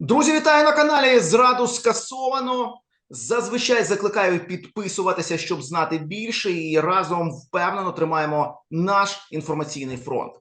Друзі, вітаю на каналі. Зраду скасовано. Зазвичай закликаю підписуватися, щоб знати більше, і разом впевнено тримаємо наш інформаційний фронт.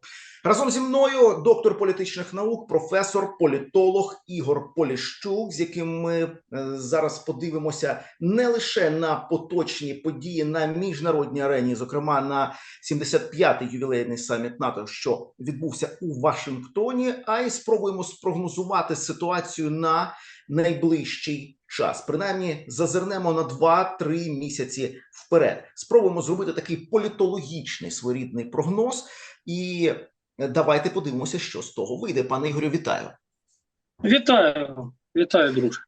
Разом зі мною доктор політичних наук, професор, політолог Ігор Поліщук, з яким ми е, зараз подивимося не лише на поточні події на міжнародній арені, зокрема на 75-й ювілейний саміт НАТО, що відбувся у Вашингтоні, а й спробуємо спрогнозувати ситуацію на найближчий час. Принаймні, зазирнемо на 2-3 місяці вперед. Спробуємо зробити такий політологічний своєрідний прогноз. І давайте подивимося, що з того вийде. Пане Ігорю, вітаю. Вітаю, вітаю, друже.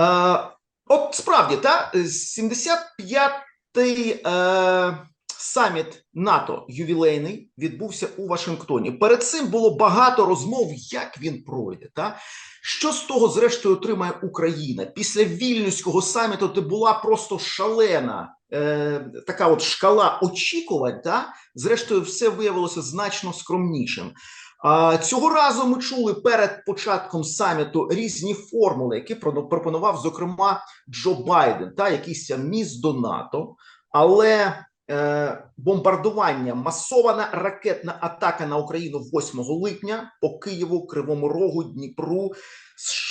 Е, от справді, та 75-й е, саміт НАТО ювілейний відбувся у Вашингтоні. Перед цим було багато розмов, як він пройде. Та що з того, зрештою, отримає Україна після вільнюського саміту, де була просто шалена е, така от шкала очікувань. Та зрештою, все виявилося значно скромнішим. А цього разу ми чули перед початком саміту різні формули, які пропонував зокрема Джо Байден, та якийсь міст до НАТО, але бомбардування, масована ракетна атака на Україну 8 липня по Києву, Кривому Рогу, Дніпру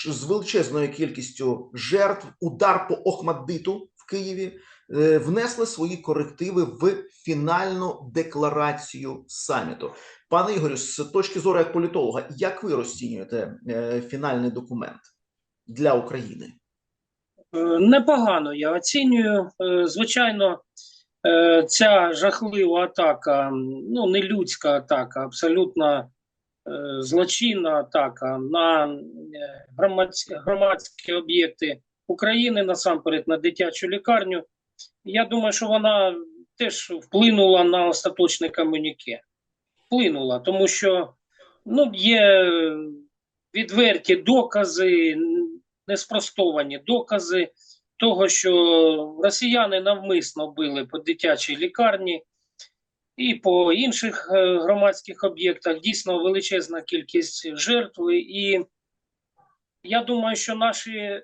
з, величезною кількістю жертв, удар по Охмаддиту в Києві е, внесли свої корективи в фінальну декларацію саміту. Пане Ігорю, з точки зору як політолога, як ви розцінюєте е, фінальний документ для України? Е, Непогано я оцінюю. Е, Звичайно, е, ця жахлива атака, ну не людська атака, абсолютно е, злочинна атака на е, громадські, громадські об'єкти України, насамперед на дитячу лікарню. Я думаю, що вона теж вплинула на остаточне комюніке. Вплинула, тому що ну, є відверті докази, неспростовані докази того, що росіяни навмисно били по дитячій лікарні і по інших е, громадських об'єктах. Дійсно величезна кількість жертв. І я думаю, що наші е,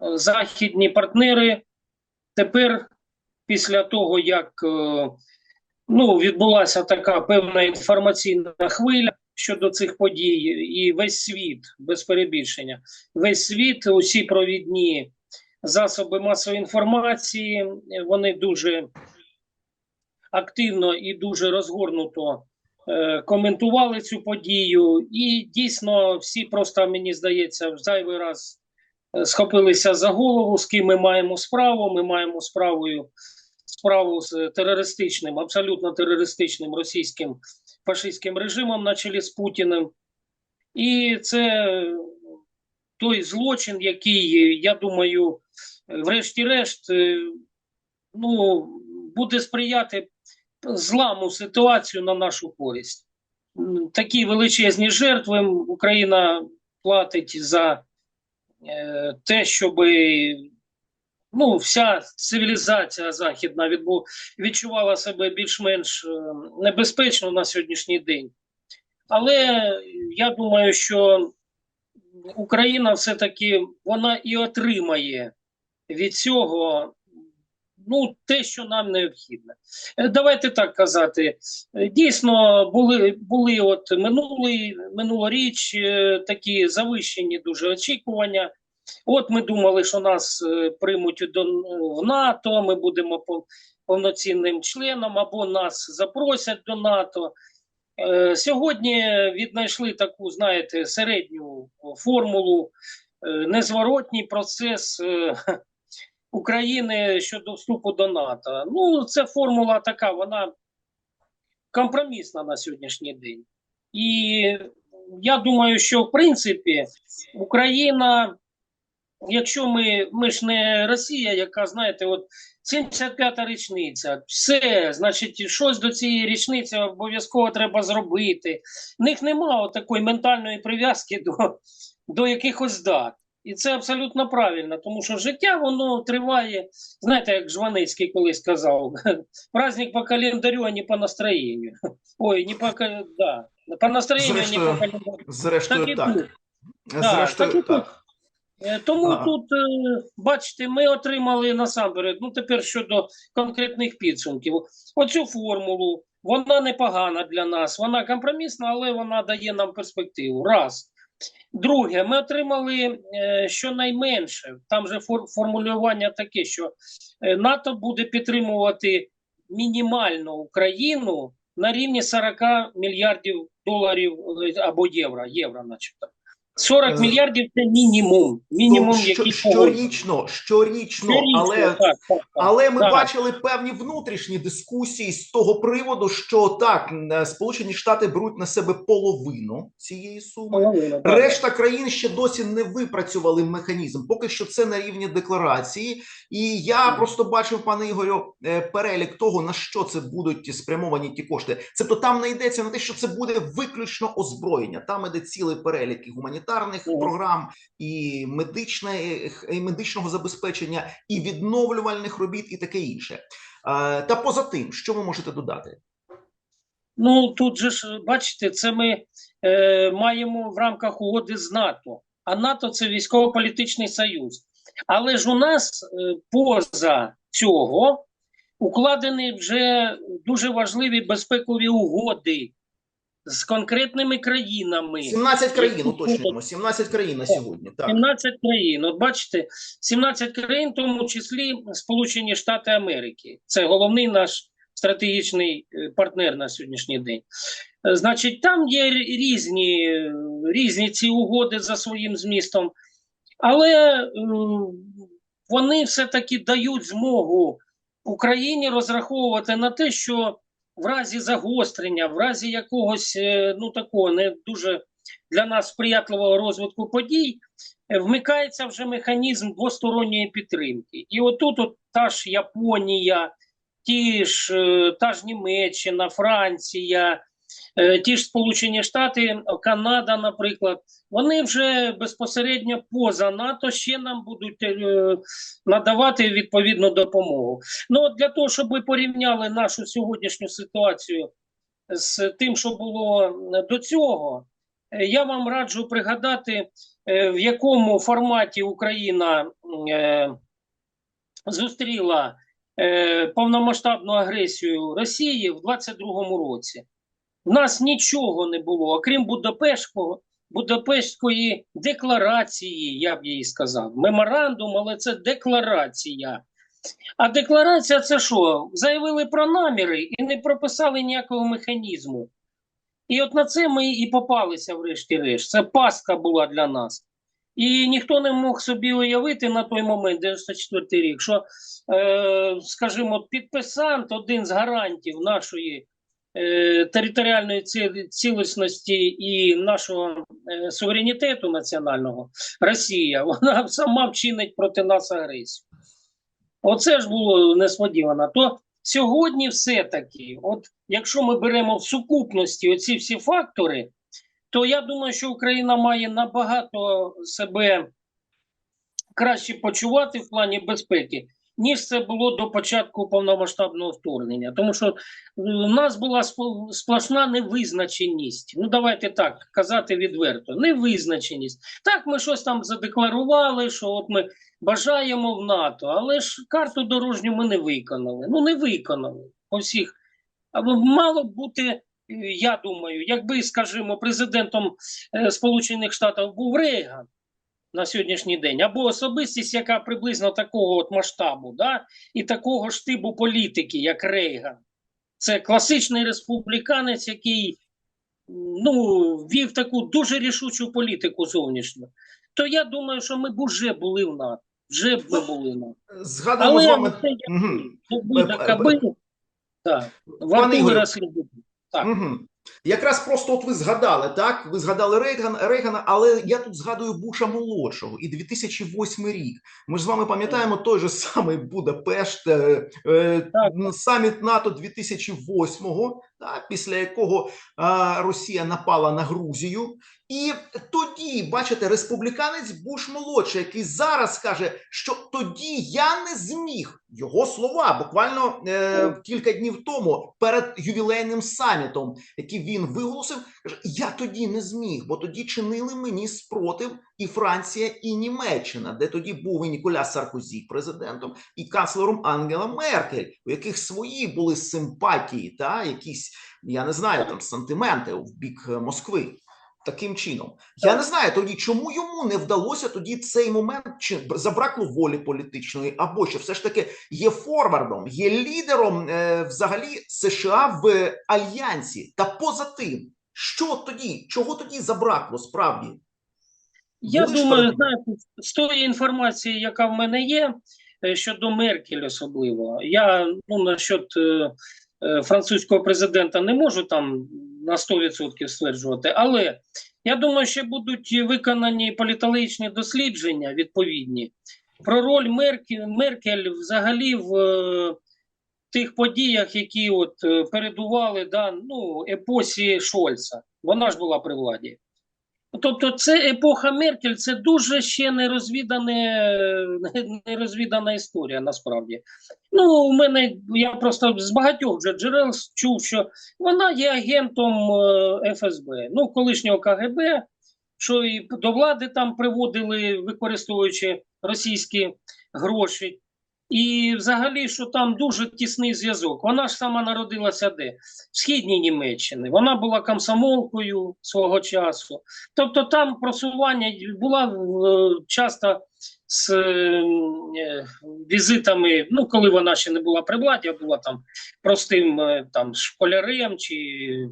західні партнери тепер, після того, як е, ну, відбулася така певна інформаційна хвиля щодо цих подій, і весь світ без перебільшення, весь світ, усі провідні засоби масової інформації, вони дуже активно і дуже розгорнуто е, коментували цю подію. І дійсно, всі просто мені здається, в зайвий раз е, схопилися за голову, з ким ми маємо справу. Ми маємо справою справу з терористичним, абсолютно терористичним російським фашистським режимом на чолі з Путіним. І це той злочин, який, я думаю, врешті-решт, е, ну, буде сприяти зламу ситуацію на нашу користь. Такі величезні жертви Україна платить за е, те, щоб ну, вся цивілізація західна відчувала себе більш-менш е, небезпечно на сьогоднішній день. Але я думаю, що Україна все-таки вона і отримає від цього ну, те, що нам необхідно. Е, Давайте так казати. Е, Дійсно, були, були от минулий, минулоріч е, такі завищені дуже очікування. От ми думали, що нас приймуть в НАТО, ми будемо повноцінним членом, або нас запросять до НАТО. Сьогодні віднайшли таку, знаєте, середню формулу, е, незворотній процес е, України щодо вступу до НАТО. Ну, це формула така, вона компромісна на сьогоднішній день. І я думаю, що в принципі Україна, якщо ми, ми ж не Росія, яка, знаєте, от 75-та річниця, все, значить, щось до цієї річниці обов'язково треба зробити. В них немає такої ментальної прив'язки до, до якихось дат. І це абсолютно правильно, тому що життя воно триває, знаєте, як Жванецький колись казав, праздник по календарю, а не по настроєнню. Ой, не по, да, по настроєнню, а не по календарю. Зрештою, Так. Зрештою, так так. Е, Тому Ага. тут, е, бачите, ми отримали насамперед, ну тепер щодо конкретних підсумків. Оцю формулу, вона непогана для нас, вона компромісна, але вона дає нам перспективу. Раз. Друге, ми отримали е, щонайменше, там же формулювання таке, що НАТО буде підтримувати мінімально Україну на рівні 40 мільярдів доларів або євро, євро начебто. 40 мільярдів це мінімум. Мінімум, То що- який щорічно, щорічно, Щорічно, але так, так, так. Але ми Так. бачили певні внутрішні дискусії з того приводу, що так, е, Сполучені Штати беруть на себе половину цієї суми. Половина, так. Решта країн ще досі не випрацювали механізм. Поки що це на рівні декларації. І я Мгм. просто бачив, пане Ігорю, е, перелік того, на що це будуть спрямовані ті кошти. Тобто там не йдеться на те, що це буде виключно озброєння. Там іде цілий перелік і гуманітарних програм, і медичних, і медичного забезпечення, і відновлювальних робіт, і таке інше. Е, Та поза тим, що ви можете додати? Ну тут же ж бачите, це ми е, маємо в рамках угоди з НАТО. А НАТО це військово-політичний союз. Але ж у нас е, поза цього укладені вже дуже важливі безпекові угоди з конкретними країнами. 17 країн, Які уточнюємо. 17 країн на сьогодні. Так. 17 країн. От бачите, 17 країн, в тому числі Сполучені Штати Америки. Це головний наш стратегічний е, партнер на сьогоднішній день. Е, Значить, там є різні, е, різні ці угоди за своїм змістом, але е, вони все-таки дають змогу Україні розраховувати на те, що в разі загострення, в разі якогось е, ну такого не дуже для нас сприятливого розвитку подій, е, вмикається вже механізм двосторонньої підтримки. І отут от та ж Японія, ті ж, е, та ж Німеччина, Франція, ті ж Сполучені Штати, Канада, наприклад, вони вже безпосередньо поза НАТО ще нам будуть е, надавати відповідну допомогу. Ну от для того, щоб ви порівняли нашу сьогоднішню ситуацію з тим, що було е, до цього, е, я вам раджу пригадати, е, в якому форматі Україна е, зустріла е, повномасштабну агресію Росії в 22-му році. У нас нічого не було, окрім Будапештського, Будапештської декларації, я б їй сказав. Меморандум, але це декларація. А декларація це що? Заявили про наміри і не прописали ніякого механізму. І от на це ми і попалися, врешті-решт. Це пастка була для нас. І ніхто не мог собі уявити на той момент, 94 рік, що, е, скажімо, підписант, один з гарантів нашої територіальної цілісності і нашого е, суверенітету національного, Росія, вона сама вчинить проти нас агресію. Оце ж було несподівано. То сьогодні все-таки, от якщо ми беремо в сукупності оці всі фактори, то я думаю, що Україна має набагато себе краще почувати в плані безпеки, ніж це було до початку повномасштабного вторгнення. Тому що у нас була сплошна невизначеність. Ну, давайте так казати відверто: невизначеність. Так, ми щось там задекларували, що от ми бажаємо в НАТО, але ж карту дорожню ми не виконали. Ну, не виконали по всіх. Або мало б бути, е, я думаю, якби, скажімо, президентом е, Сполучених Штатів був Рейган на сьогоднішній день, або особистість, яка приблизно такого от масштабу, да, і такого ж типу політики, як Рейган. Це класичний республіканець, який ну, вів таку дуже рішучу політику зовнішню. То я думаю, що ми б уже були в НАТО. Вже б ми були в НАТО. Згадуємо з Але вами. це як Мгм. якби Б- така б- би, так, Пане розслідувати. Так. Угу. Якраз просто от ви згадали, так? Ви згадали Рейган, Рейгана, але я тут згадую Буша молодшого і 2008 рік. Ми ж з вами пам'ятаємо той же самий Будапешт, е, е, Так. саміт НАТО 2008-го, так, після якого е, Росія напала на Грузію, І тоді, бачите, республіканець Буш молодший, який зараз каже, що тоді я не зміг його слова, буквально е, кілька днів тому, перед ювілейним самітом, який він виголосив, каже: Я тоді не зміг, бо тоді чинили мені спротив і Франція, і Німеччина, де тоді був і Ніколя Саркозі президентом, і канцлером Ангела Меркель, у яких свої були симпатії, та якісь я не знаю там сантименти в бік е, Москви. Таким чином, я не знаю тоді, чому йому не вдалося тоді цей момент, чи забракло волі політичної, або що все ж таки є форвардом, є лідером е, взагалі США в альянсі. Та поза тим, що тоді, чого тоді забракло справді? Я Були думаю, знаєте, з тої інформації, яка в мене є, е, щодо Меркель особливо, я ну, насчет е, французького президента не можу там на 100% стверджувати, але я думаю, ще будуть виконані політологічні дослідження відповідні про роль Меркель, Меркель взагалі в е, тих подіях, які от е, передували да, ну, епосі Шольца. Вона ж була при владі. Тобто, це епоха Меркель, це дуже ще не розвідане, історія насправді. Ну, у мене я просто з багатьох вже джерел чув, що вона є агентом е, ФСБ, ну, колишнього КГБ, що і до влади там приводили, використовуючи російські гроші. І взагалі, що там дуже тісний зв'язок. Вона ж сама народилася де? В східній Німеччині. Вона була комсомолкою свого часу. Тобто там просування була е, часто з е, візитами, ну коли вона ще не була при владі, а була там простим е, там школярем чи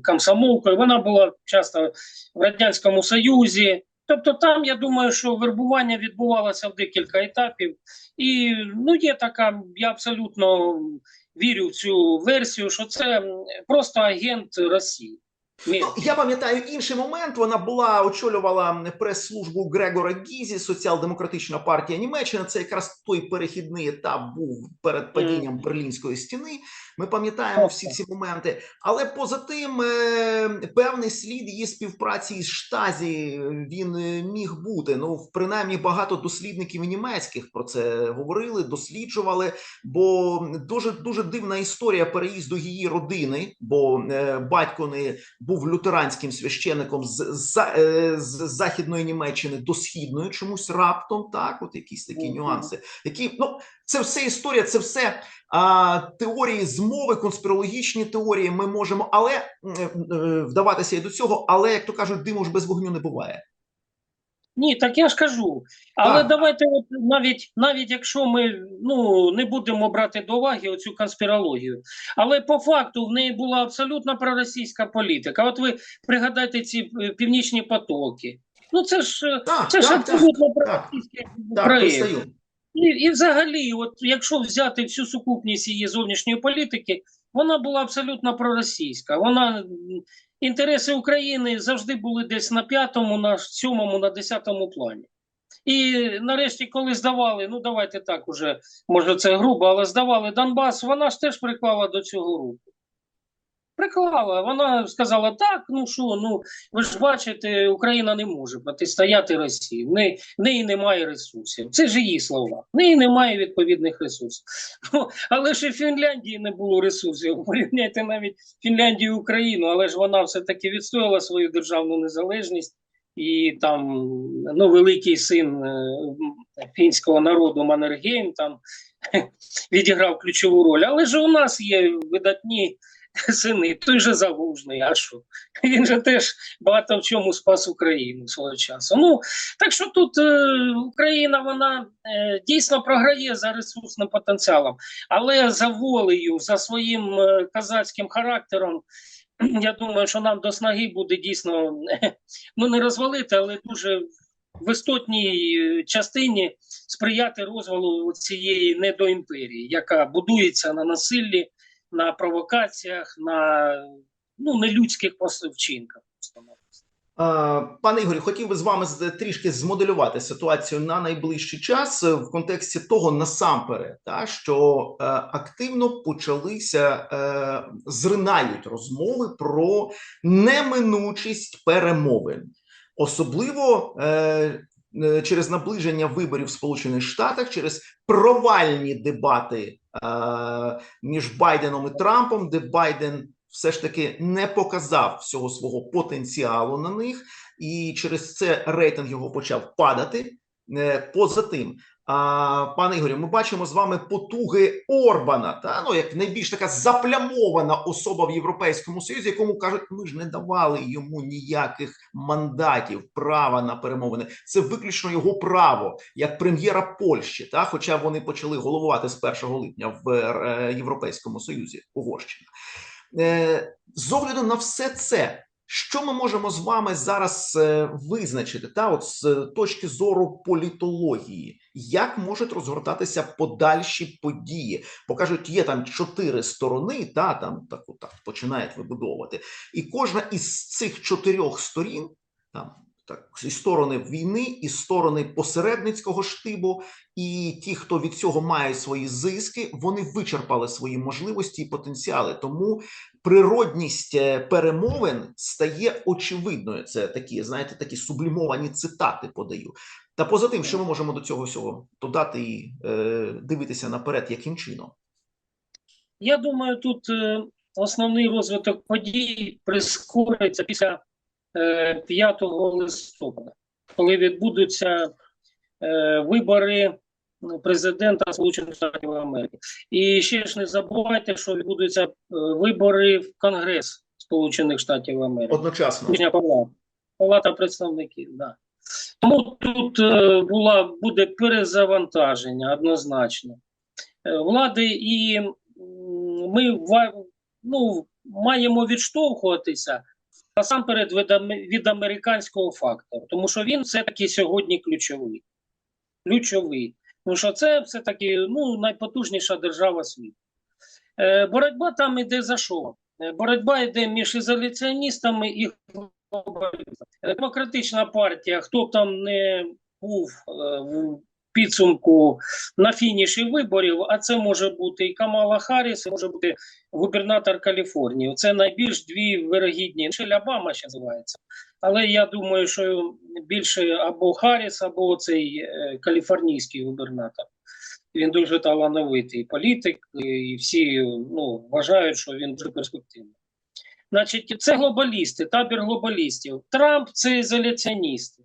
комсомолкою. Вона була часто в Радянському Союзі. Тобто, там я думаю, що вербування відбувалося в декілька етапів, і ну є така, я абсолютно вірю в цю версію, що це просто агент Росії. Ну, я пам'ятаю інший момент. Вона була очолювала прес-службу Грегора Гізі, соціал-демократична партія Німеччини. Це якраз той перехідний етап був перед падінням Берлінської стіни. Ми пам'ятаємо всі ці моменти. Але поза тим, е, певний слід її співпраці із Штазі він е, міг бути. Ну, принаймні, багато дослідників німецьких про це говорили, досліджували. Бо дуже дуже дивна історія переїзду її родини, бо е, батько не був лютеранським священником з, з, е, з західної Німеччини до східної, чомусь раптом, так, от якісь такі нюанси. Які ну це все історія, це все а, теорії змови, конспірологічні теорії. Ми можемо, але е, вдаватися і до цього. Але як то кажуть, диму ж без вогню не буває. Ні, так я ж кажу. Але Так. давайте, от навіть навіть якщо ми ну не будемо брати до уваги оцю конспірологію, але по факту в неї була абсолютно проросійська політика. От ви пригадайте ці е, північні потоки. Ну це ж е, Так, це ж так, так, абсолютно так, проросійський так, проєкт. І, і взагалі, от якщо взяти всю сукупність її зовнішньої політики, вона була абсолютно проросійська. Вона інтереси України завжди були десь на п'ятому, на сьомому, на десятому плані. І нарешті, коли здавали, ну давайте так уже, може це грубо, але здавали Донбас, вона ж теж приклала до цього руку. Приклала, вона сказала: так, ну що, ну ви ж бачите, Україна не може протистояти Росії. В неї, в неї немає ресурсів. Це ж її слова. В неї немає відповідних ресурсів. Ну, але ж і Фінляндії не було ресурсів. Порівняйте навіть Фінляндію і Україну, але ж вона все-таки відстояла свою державну незалежність. І там ну, великий син е, фінського народу Маннергейм там відіграв ключову роль. Але ж у нас є видатні сини, той же Залужний, а що? Він же теж багато в чому спас Україну свого часу. Ну, так що тут е, Україна вона е, дійсно програє за ресурсним потенціалом, але за волею, за своїм е, козацьким характером, я думаю, що нам до снаги буде дійсно ну не розвалити, але дуже в істотній е, частині сприяти розвалу цієї недоімперії, яка будується на насиллі, на провокаціях, на ну, нелюдських вчинках. Пане Ігорі, хотів би з вами трішки змоделювати ситуацію на найближчий час е, в контексті того насамперед, та, що е, активно почалися е, зринають розмови про неминучість перемовин. особливо через наближення виборів в Сполучених Штатах, через провальні дебати між Байденом і Трампом, де Байден все ж таки не показав всього свого потенціалу на них, і через це рейтинг його почав падати. Е, Поза тим, пане Ігорю, ми бачимо з вами потуги Орбана, та ну як найбільш така заплямована особа в Європейському Союзі, якому кажуть, ми ж не давали йому ніяких мандатів, права на перемовини. Це виключно його право як прем'єра Польщі. Та, хоча вони почали головувати з 1 липня в е, Європейському Союзі Угорщина. Е, з огляду на все це. Що ми можемо з вами зараз е, визначити, та от з точки зору політології, як можуть розгортатися подальші події? Бо кажуть, є там чотири сторони, та там так, так починають вибудовувати, і кожна із цих чотирьох сторін, там так, і сторони війни, і сторони посередницького штибу, і ті, хто від цього має свої зиски, вони вичерпали свої можливості і потенціали. Тому природність е, перемовин стає очевидною. Це такі, знаєте, такі сублімовані цитати подаю. Та поза тим, що ми можемо до цього всього додати і е, дивитися наперед, яким чином. Я думаю, тут е, основний розвиток подій прискориться після е, 5 листопада, коли відбудуться е, вибори президента Сполучених Штатів Америки. І ще ж не забувайте, що відбудуться е, вибори в Конгрес Сполучених Штатів Америки. Одночасно. Палата, палата представників, да. Тому тут е, була, буде перезавантаження однозначно е, влади, і ми ну, маємо відштовхуватися насамперед від, американського фактору, тому що він все-таки сьогодні ключовий. Ключовий. Тому що це все-таки ну, найпотужніша держава світу. Е, боротьба там іде за що? Боротьба йде між ізоляціоністами і. Демократична партія, хто б там не був е, в підсумку на фініші виборів, а це може бути і Камала Харріс, і може бути губернатор Каліфорнії. Це найбільш дві вирогідні. Обама ще називається. Але я думаю, що більше або Харріс, або цей е, каліфорнійський губернатор. Він дуже талановитий політик, і всі ну, вважають, що він дуже перспективний. Значить, це глобалісти, табір глобалістів. Трамп це ізоляціоністи.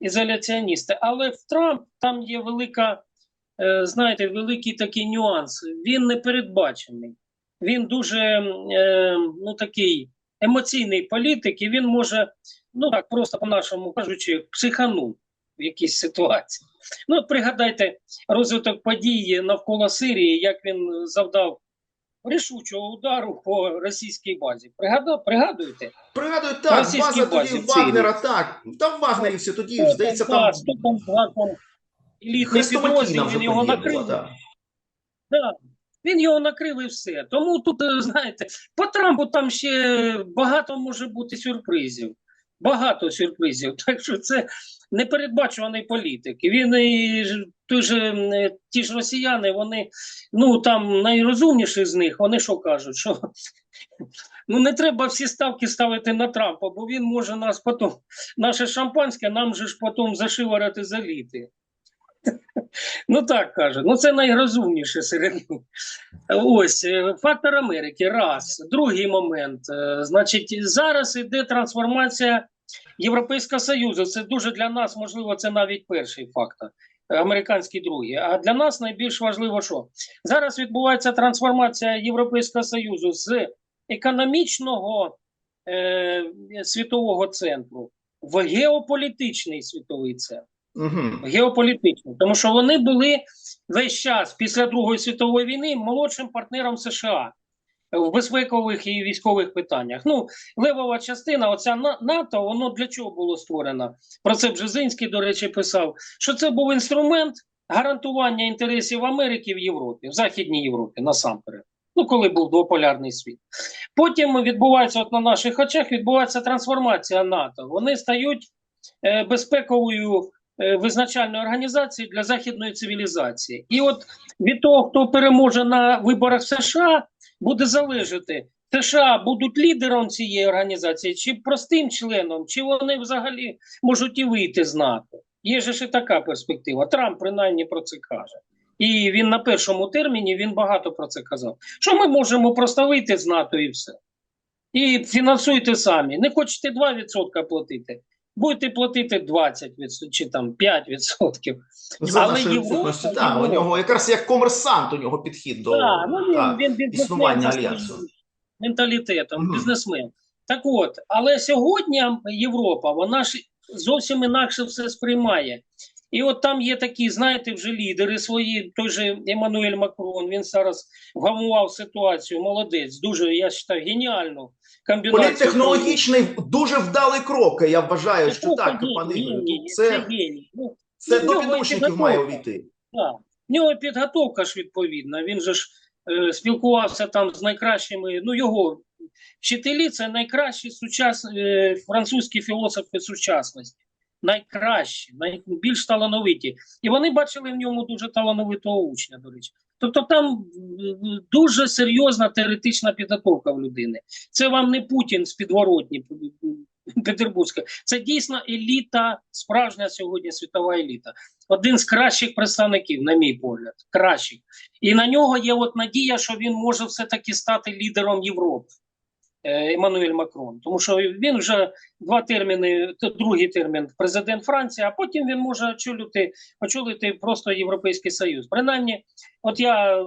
Ізоляціоністи. Але в Трамп там є велика, е, знаєте, великий такий нюанс. Він не передбачений. Він дуже е, ну, такий емоційний політик, і він може, ну так, просто по-нашому кажучи, психанути в якійсь ситуації. Ну, пригадайте розвиток подій навколо Сирії, як він завдав рішучого удару по російській базі. Пригадав, пригадуєте? Пригадую, так, Російській база базі тоді. Вагнера, так. Там Вагнерівці тоді, здається, там там знаком елітний підрозділ, він його накрив. так. Да. Він його накрив і все. Тому тут, е, знаєте, по Трампу там ще багато може бути сюрпризів. Багато сюрпризів. Так що це непередбачуваний політик. Він і той же, е, ті ж росіяни, вони ну там найрозумніші з них, вони що кажуть, що ну не треба всі ставки ставити на Трампа, бо він може нас потім, наше шампанське, нам же ж потім зашиворити заліти. Ну так каже. Ну це найрозумніше серед них. Ось е, фактор Америки. Раз. Другий момент. е, Значить, зараз іде трансформація Європейського Союзу. Це дуже для нас, можливо, це навіть перший фактор. Американський другий. А для нас найбільш важливо, що зараз відбувається трансформація Європейського Союзу з економічного е, світового центру в геополітичний світовий центр Угу. геополітично, тому що вони були весь час після Другої світової війни молодшим партнером США в безпекових і військових питаннях. Ну, левова частина, оця НАТО, воно для чого було створено? Про це Бжезинський, до речі, писав, що це був інструмент гарантування інтересів Америки в Європі, в Західній Європі насамперед. Ну, коли був двополярний світ. Потім відбувається, от на наших очах, відбувається трансформація НАТО. Вони стають е, безпековою визначальної організації для західної цивілізації. І от від того, хто переможе на виборах в США, буде залежати США будуть лідером цієї організації, чи простим членом, чи вони взагалі можуть і вийти з НАТО. Є же ще така перспектива. Трамп принаймні про це каже. І він на першому терміні він багато про це казав. Що ми можемо просто вийти з НАТО і все. І фінансуйте самі. Не хочете 2% платити, будете платити 20% чи там 5%. За Але нашої Європа- та, Так, у нього якраз як комерсант у нього підхід до та, ну, він, та, він, він існування альянсу. менталітетом, Мгм. бізнесмен. Так от, але сьогодні Європа, вона ж зовсім інакше все сприймає. І от там є такі, знаєте, вже лідери свої, той же Еммануель Макрон, він зараз вгамував ситуацію, молодець, дуже, я вважаю, геніальну комбінацію. Політтехнологічний дуже вдалий крок. Я вважаю, що Ну, так, геній, пане це Це, геній. Ну, це до підручників має увійти. Так. В нього підготовка ж відповідна. Він же ж е, спілкувався там з найкращими. Ну, його вчителі це найкращі сучас... е, французькі філософи сучасності. Найкращі, найбільш талановиті. І вони бачили в ньому дуже талановитого учня, до речі. Тобто там дуже серйозна теоретична підготовка в людини. Це вам не Путін з підворотні Петербурзька. Це дійсно еліта, справжня сьогодні світова еліта один з кращих представників, на мій погляд, кращих. І на нього є от надія, що він може все-таки стати лідером Європи. Е, Еммануель Макрон, тому що він вже два терміни, другий термін президент Франції, а потім він може очолити, очолити просто Європейський Союз. Принаймні, от я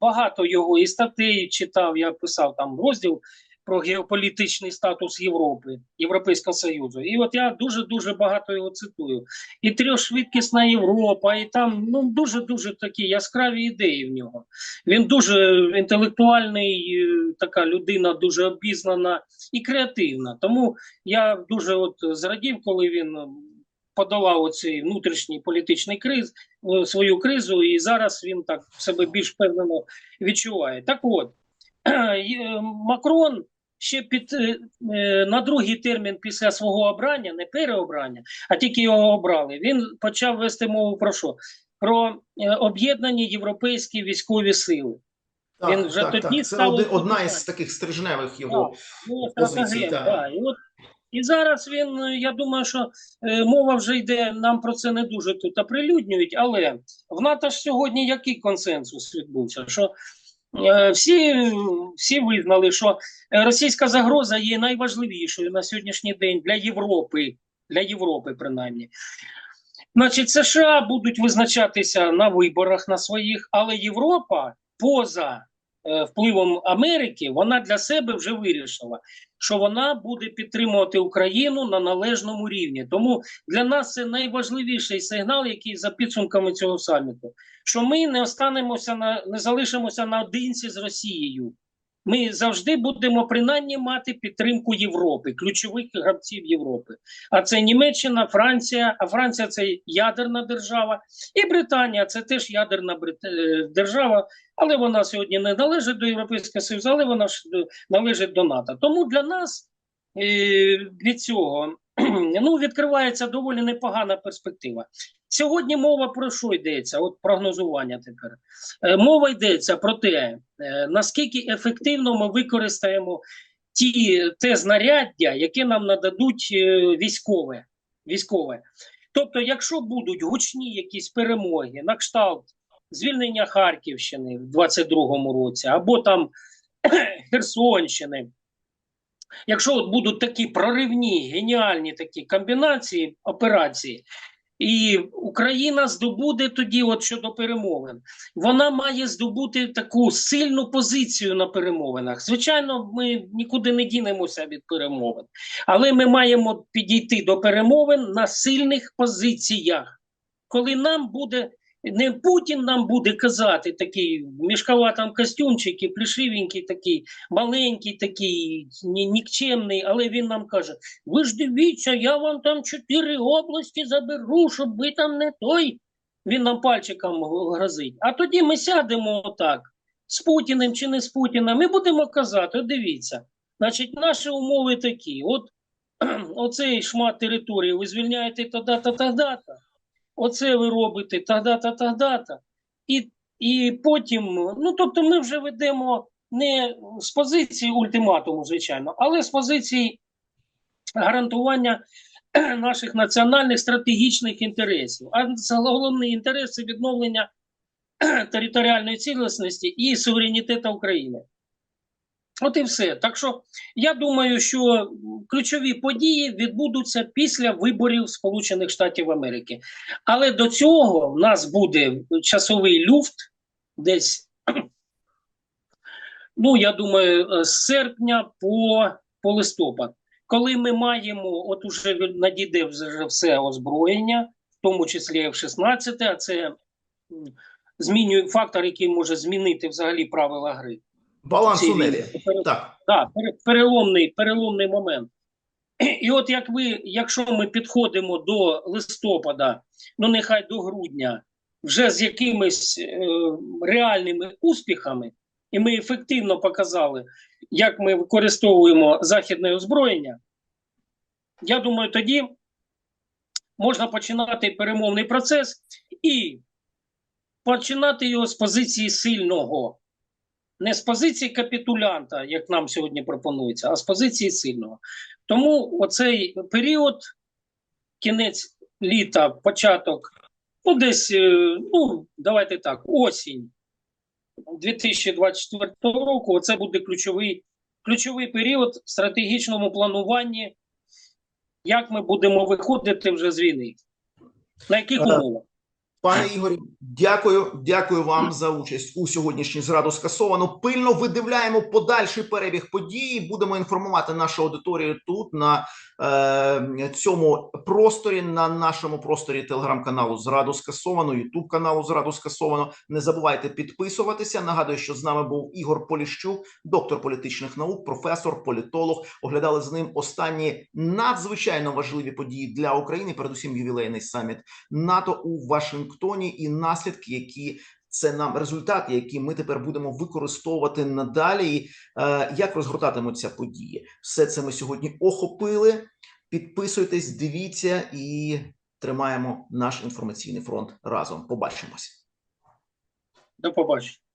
багато його і статей читав, я писав там розділ про геополітичний статус Європи, Європейського Союзу. І от я дуже-дуже багато його цитую. І трьохшвидкісна Європа, і там ну дуже-дуже такі яскраві ідеї в нього. Він дуже інтелектуальний, е, така людина, дуже обізнана і креативна. Тому я дуже от зрадів, коли він подолав оцей внутрішній політичний криз, е, свою кризу, і зараз він так себе більш впевнено відчуває. Так от, е, Макрон ще під е, е, на другий термін після свого обрання, не переобрання, а тільки його обрали. Він почав вести мову про що? Про е, об'єднані європейські військові сили. Так, Він вже так, тоді так. Це став один- одна із таких стрижневих його. Ну, позицій, стратегем, так. І, от, і зараз він, я думаю, що е, мова вже йде, нам про це не дуже тут оприлюднюють, але в НАТО ж сьогодні який консенсус відбувся? Що всі, всі визнали, що е, російська загроза є найважливішою на сьогоднішній день для Європи, для Європи принаймні. Значить, США будуть визначатися на виборах на своїх, але Європа поза е, впливом Америки, вона для себе вже вирішила, що вона буде підтримувати Україну на належному рівні. Тому для нас це найважливіший сигнал, який за підсумками цього саміту, що ми не останемося на не залишимося наодинці з Росією. Ми завжди будемо принаймні мати підтримку Європи, ключових гравців Європи. А це Німеччина, Франція. А Франція це ядерна держава, і Британія це теж ядерна е, держава, але вона сьогодні не належить до Європейського Союзу, але вона ж до- належить до НАТО. Тому для нас е, від цього ну, відкривається доволі непогана перспектива. Сьогодні мова про що йдеться? От прогнозування тепер. Е, Мова йдеться про те, е, наскільки ефективно ми використаємо ті, те знаряддя, яке нам нададуть е, військове. військове. Тобто, якщо будуть гучні якісь перемоги, на кшталт звільнення Харківщини в 22-му році, або там Херсонщини, якщо от будуть такі проривні, геніальні такі комбінації операції, і Україна здобуде тоді, от щодо перемовин, вона має здобути таку сильну позицію на перемовинах. Звичайно, ми нікуди не дінемося від перемовин, але ми маємо підійти до перемовин на сильних позиціях, коли нам буде. Не Путін нам буде казати такий в мішковатому костюмчикі, плішивенький такий, маленький такий, ні- нікчемний, але він нам каже: ви ж дивіться, я вам там чотири області заберу, щоб ви там не той. Він нам пальчиком грозить. А тоді ми сядемо отак з Путіним чи не з Путіним, і будемо казати: дивіться, значить, наші умови такі. От оцей шмат території ви звільняєте та-да-та, та-да-та. Оце ви робите та-да-та, та-да-та. І, і потім, ну тобто, ми вже ведемо не з позиції ультиматуму, звичайно, але з позиції гарантування наших національних стратегічних інтересів. А головний інтерес це відновлення територіальної цілісності і суверенітету України. От і все. Так що я думаю, що ключові події відбудуться після виборів Сполучених Штатів Америки. Але до цього в нас буде часовий люфт десь, ну я думаю, е, з серпня по, по листопад, коли ми маємо, от уже надійде вже все озброєння, в тому числі F-16, а це змінює фактор, який може змінити взагалі правила гри. Баланс Цій тунелі. війні. Так. Да, переломний, переломний момент. І от як ви, якщо ми підходимо до листопада, ну нехай до грудня, вже з якимись е, реальними успіхами, і ми ефективно показали, як ми використовуємо західне озброєння, я думаю, тоді можна починати перемовний процес і починати його з позиції сильного не з позиції капітулянта, як нам сьогодні пропонується, а з позиції сильного. Тому оцей період, кінець літа, початок, ну десь, е, ну давайте так, осінь 2024 року, оце буде ключовий, ключовий період в стратегічному плануванні, як ми будемо виходити вже з війни. На яких Е, умовах? Пане Ігорі, дякую, дякую вам за участь у сьогоднішній зраду скасовано. Пильно видивляємо подальший перебіг подій. Будемо інформувати нашу аудиторію тут на е, цьому просторі, на нашому просторі телеграм-каналу Зраду скасовано, Ютуб каналу Зраду скасовано. Не забувайте підписуватися. Нагадую, що з нами був Ігор Поліщук, доктор політичних наук, професор, політолог. Оглядали з ним останні надзвичайно важливі події для України, передусім ювілейний саміт НАТО у Вашингтоні і наслідки, які це нам результати, які ми тепер будемо використовувати надалі. Е, як розгортатимуться події? Все це ми сьогодні охопили. Підписуйтесь, дивіться і тримаємо наш інформаційний фронт разом. Побачимось. До побачення.